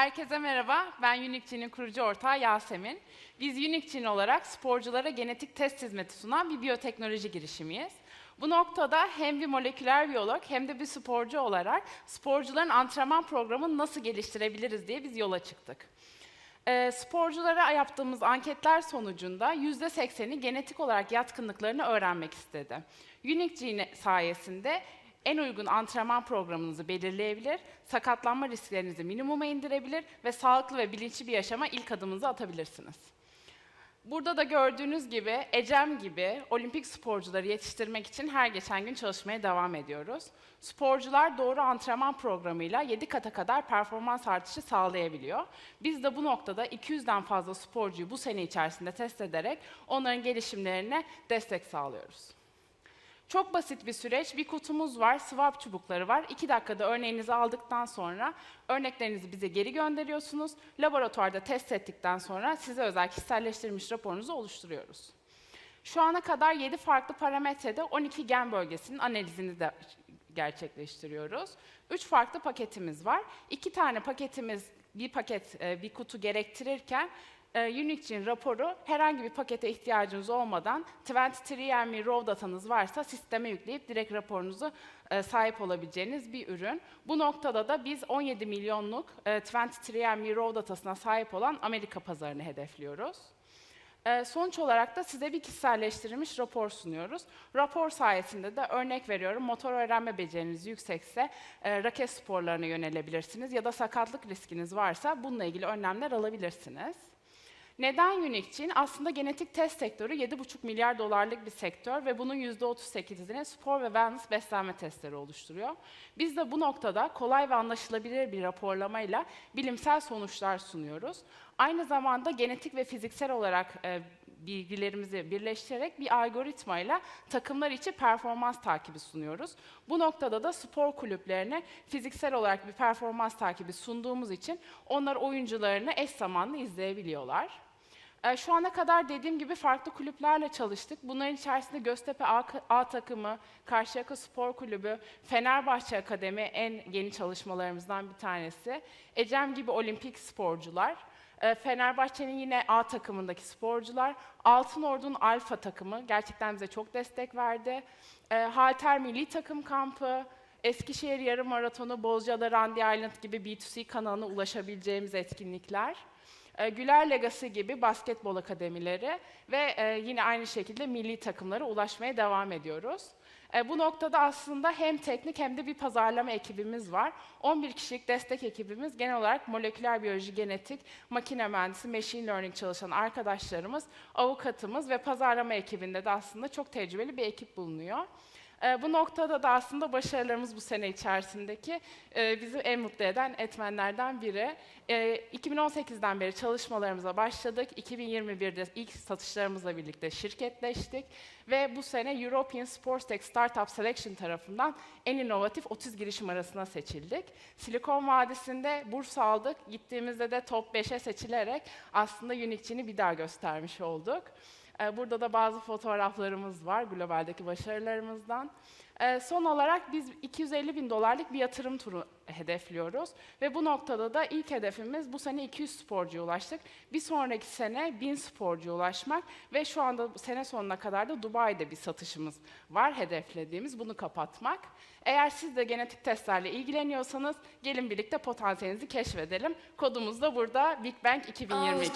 Herkese merhaba, ben Unique kurucu ortağı Yasemin. Biz Unique olarak sporculara genetik test hizmeti sunan bir biyoteknoloji girişimiyiz. Bu noktada hem bir moleküler biyolog hem de bir sporcu olarak sporcuların antrenman programını nasıl geliştirebiliriz diye biz yola çıktık. Ee, sporculara yaptığımız anketler sonucunda %80'i genetik olarak yatkınlıklarını öğrenmek istedi. Unique Gene sayesinde en uygun antrenman programınızı belirleyebilir, sakatlanma risklerinizi minimuma indirebilir ve sağlıklı ve bilinçli bir yaşama ilk adımınızı atabilirsiniz. Burada da gördüğünüz gibi Ecem gibi olimpik sporcuları yetiştirmek için her geçen gün çalışmaya devam ediyoruz. Sporcular doğru antrenman programıyla 7 kata kadar performans artışı sağlayabiliyor. Biz de bu noktada 200'den fazla sporcuyu bu sene içerisinde test ederek onların gelişimlerine destek sağlıyoruz. Çok basit bir süreç. Bir kutumuz var, swap çubukları var. İki dakikada örneğinizi aldıktan sonra örneklerinizi bize geri gönderiyorsunuz. Laboratuvarda test ettikten sonra size özel kişiselleştirilmiş raporunuzu oluşturuyoruz. Şu ana kadar 7 farklı parametrede 12 gen bölgesinin analizini de gerçekleştiriyoruz. 3 farklı paketimiz var. 2 tane paketimiz bir paket, e, bir kutu gerektirirken e, Unique'in raporu herhangi bir pakete ihtiyacınız olmadan 23andMe raw datanız varsa sisteme yükleyip direkt raporunuzu e, sahip olabileceğiniz bir ürün. Bu noktada da biz 17 milyonluk e, 23andMe raw datasına sahip olan Amerika pazarını hedefliyoruz. Ee, sonuç olarak da size bir kişiselleştirilmiş rapor sunuyoruz. Rapor sayesinde de örnek veriyorum motor öğrenme beceriniz yüksekse e, raket sporlarına yönelebilirsiniz ya da sakatlık riskiniz varsa bununla ilgili önlemler alabilirsiniz. Neden Unique Gene? Aslında genetik test sektörü 7,5 milyar dolarlık bir sektör ve bunun %38'ini spor ve wellness beslenme testleri oluşturuyor. Biz de bu noktada kolay ve anlaşılabilir bir raporlamayla bilimsel sonuçlar sunuyoruz. Aynı zamanda genetik ve fiziksel olarak e, bilgilerimizi birleştirerek bir algoritmayla takımlar için performans takibi sunuyoruz. Bu noktada da spor kulüplerine fiziksel olarak bir performans takibi sunduğumuz için onlar oyuncularını eş zamanlı izleyebiliyorlar. E, Şu ana kadar dediğim gibi farklı kulüplerle çalıştık. Bunların içerisinde Göztepe A, A takımı, Karşıyaka Spor Kulübü, Fenerbahçe Akademi en yeni çalışmalarımızdan bir tanesi. Ecem gibi olimpik sporcular. E, Fenerbahçe'nin yine A takımındaki sporcular, Altın Ordu'nun Alfa takımı gerçekten bize çok destek verdi. E, Halter Milli Takım Kampı, Eskişehir Yarım Maratonu, Bozcaada Randy Island gibi B2C kanalına ulaşabileceğimiz etkinlikler. E, Güler Legacy gibi basketbol akademileri ve e, yine aynı şekilde milli takımlara ulaşmaya devam ediyoruz. E, Bu noktada aslında hem teknik hem de bir pazarlama ekibimiz var. 11 kişilik destek ekibimiz genel olarak moleküler biyoloji, genetik, makine mühendisi, machine learning çalışan arkadaşlarımız, avukatımız ve pazarlama ekibinde de aslında çok tecrübeli bir ekip bulunuyor. E, bu noktada da aslında başarılarımız bu sene içerisindeki e, bizi en mutlu eden etmenlerden biri. E, 2018'den beri çalışmalarımıza başladık. 2021'de ilk satışlarımızla birlikte şirketleştik ve bu sene European Sports Tech Startup Selection tarafından en inovatif 30 girişim arasına seçildik. Silikon Vadisi'nde burs aldık. Gittiğimizde de top 5'e seçilerek aslında Unique'ini bir daha göstermiş olduk. Ee, Burada da bazı fotoğraflarımız var globaldeki başarılarımızdan. Ee, Son olarak biz 250 bin dolarlık bir yatırım turu hedefliyoruz. Ve bu noktada da ilk hedefimiz bu sene 200 sporcuya ulaştık. Bir sonraki sene 1000 sporcuya ulaşmak ve şu anda sene sonuna kadar da Dubai'de bir satışımız var hedeflediğimiz bunu kapatmak. Eğer siz de genetik testlerle ilgileniyorsanız gelin birlikte potansiyelinizi keşfedelim. Kodumuz da burada Big Bang 2022.